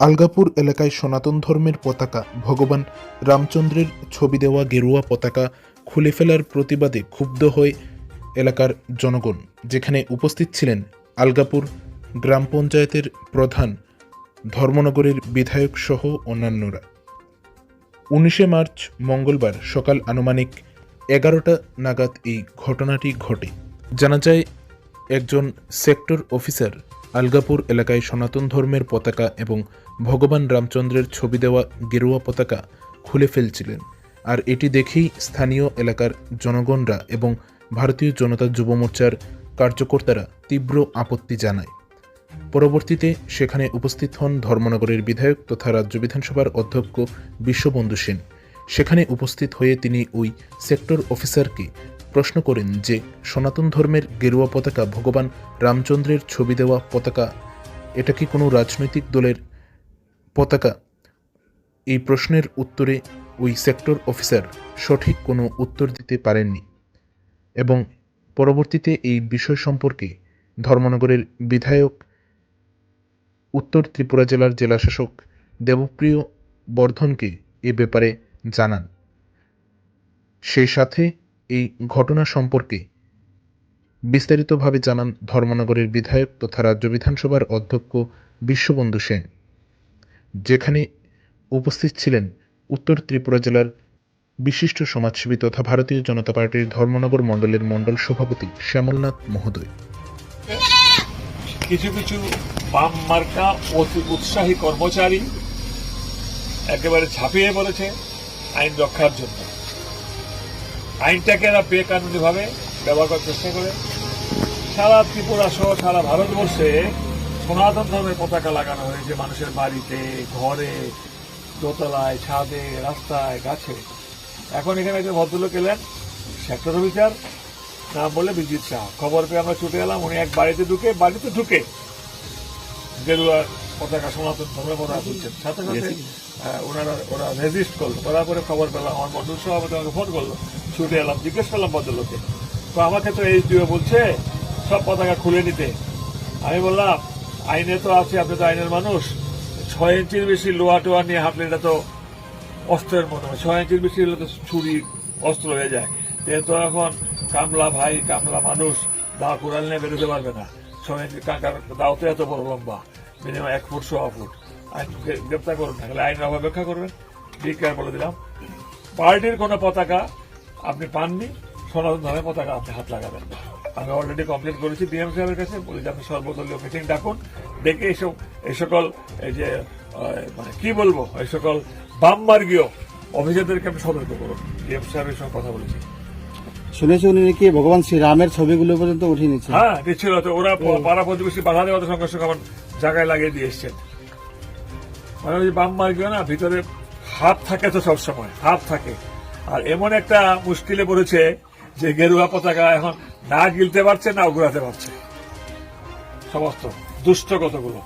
আলগাপুর এলাকায় সনাতন ধর্মের পতাকা, ভগবান রামচন্দ্রের ছবি দেওয়া গেরুয়া পতাকা খুলে ফেলার প্রতিবাদে ক্ষুব্ধ হয়ে এলাকার জনগণ, যেখানে উপস্থিত ছিলেন আলগাপুর গ্রাম পঞ্চায়েতের প্রধান, ধর্মনগরের বিধায়ক সহ অন্যান্যরা। উনিশে মার্চ, মঙ্গলবার সকাল আনুমানিক এগারোটা নাগাদ এই ঘটনাটি ঘটে। জানা যায়, একজন সেক্টর অফিসার আলগাপুর এলাকায় সনাতন ধর্মের পতাকা এবং ভগবান রামচন্দ্রের ছবি দেওয়া গেরুয়া পতাকা খুলে ফেলছিলেন। আর এটি দেখেই স্থানীয় এলাকার জনগণরা এবং ভারতীয় জনতা যুব মোর্চার কার্যকর্তারা তীব্র আপত্তি জানায়। পরবর্তীতে সেখানে উপস্থিত হন ধর্মনগরের বিধায়ক তথা রাজ্য বিধানসভার অধ্যক্ষ বিশ্ববন্ধু সেন। সেখানে উপস্থিত হয়ে তিনি ওই সেক্টর অফিসারকে প্রশ্ন করেন যে, সনাতন ধর্মের গেরুয়া পতাকা ভগবান রামচন্দ্রের ছবি দেওয়া পতাকা, এটা কি কোনো রাজনৈতিক দলের পতাকা। এই প্রশ্নের উত্তরে ওই সেক্টর অফিসার সঠিক কোনো উত্তর দিতে পারেননি এবং পরবর্তীতে এই বিষয় সম্পর্কে ধর্মনগরের বিধায়ক, উত্তর ত্রিপুরা জেলার জেলাশাসক দেবপ্রিয় বর্ধনকে এ ব্যাপারে জানান। সেই সাথে এই ঘটনা সম্পর্কে বিস্তারিতভাবে জানান ধর্মনগরের বিধায়ক তথা রাজ্য বিধানসভার অধ্যক্ষ বিশ্ববন্ধু সেন। যেখানে উপস্থিত ছিলেন উত্তর ত্রিপুরা জেলার বিশিষ্ট সমাজসেবী তথা ভারতীয় জনতা পার্টির ধর্মনগর মণ্ডলের মণ্ডল সভাপতি শ্যামলনাথ মহোদয়। কিছু কিছু বাম মার্কা অতি উৎসাহী কর্মচারী একেবারে ঝাঁপিয়ে পড়েছে আইন রক্ষার জন্য। আইনটাকে এরা বেকানুনি ভাবে ব্যবহার করার চেষ্টা করে। সারা ত্রিপুরা সহ সারা ভারতবর্ষে সনাতন ধর্মের পতাকা লাগানো হয়েছে মানুষের বাড়িতে ঘরে দোতলায় ছাদে রাস্তায় গাছে। এখন এখানে একজন ভদ্রলোক এলেন সেক্টর অফিসার নাম বলে বিজিৎ শাহ খবর পেয়ে আমরা ছুটে এলাম উনি এক বাড়িতে ঢুকে বাড়িতে ঢুকে গেরুয়া পতাকা সনাতন ধর্মের পতাকা তুলছেন। সাথে সাথে ওনারা ওরা রেজিস্ট করল। করার পরে খবর পেলাম আমার বন্ধুর সভাপতি আমাকে ফোন করল। ছুটে এলাম জিজ্ঞেস করলাম ভদ্রলোকে তো আমাকে তো এই দিও বলছে সব পতাকা খুলে নিতে। আমি বললাম আইনে তো আছে, আপনি তো আইনের মানুষ। ছয় ইঞ্চির বেশি লোহা টোয়া নিয়ে হাঁটলে এটা তো অস্ত্রের মতো ছয় ইঞ্চির বেশি হলে তো ছুরি অস্ত্র হয়ে যায়। যেহেতু এখন কামলা ভাই, কামলা মানুষ দা কুড়াল নিয়ে বেরোতে পারবে না। ছয় ইঞ্চি কাকার দাও তো এত বড় লম্বা, মিনিমাম এক ফুট সোয়া ফুট। আইন গ্রেপ্তার করুন তাহলে আইন অপেক্ষা করবেন। বিজ্ঞান বলে দিলাম। পার্টির কোনো পতাকা আপনি পাননি সনাতন ধর্মের পতাকা আপনি হাত লাগাবেন না। আমি অলরেডি কমপ্লেন করেছি ডিএম সাহেবের কাছে। বলি যে আপনি সর্বদলীয় মিটিং ডাকুন। ডেকে এসব এই সকল এই যে মানে কি বলব এই সকল বামমার্গীয় অফিসারদেরকে আপনি সতর্ক করুন। ডিএম সাহেবের সঙ্গে কথা বলেছি। শুনেছি উনি নাকি ভগবান শ্রীরামের ছবিগুলো পর্যন্ত উঠিয়ে নিচ্ছে হ্যাঁ দিচ্ছিল তো। ওরা পাড়া প্রতিবেশী বাধা দেওয়ার সঙ্গে সঙ্গে আমার জায়গায় লাগিয়ে দিয়ে এসছেন মানে ওই বাম মার্গীয় না ভিতরে হাত থাকে তো সব সময় হাত থাকে। আর এমন একটা মুশকিলে পড়েছে যে গেরুয়া পতাকা এখন না গিলতে পারছে না উগড়াতে পারছে। সমস্ত দুষ্ট কতগুলো?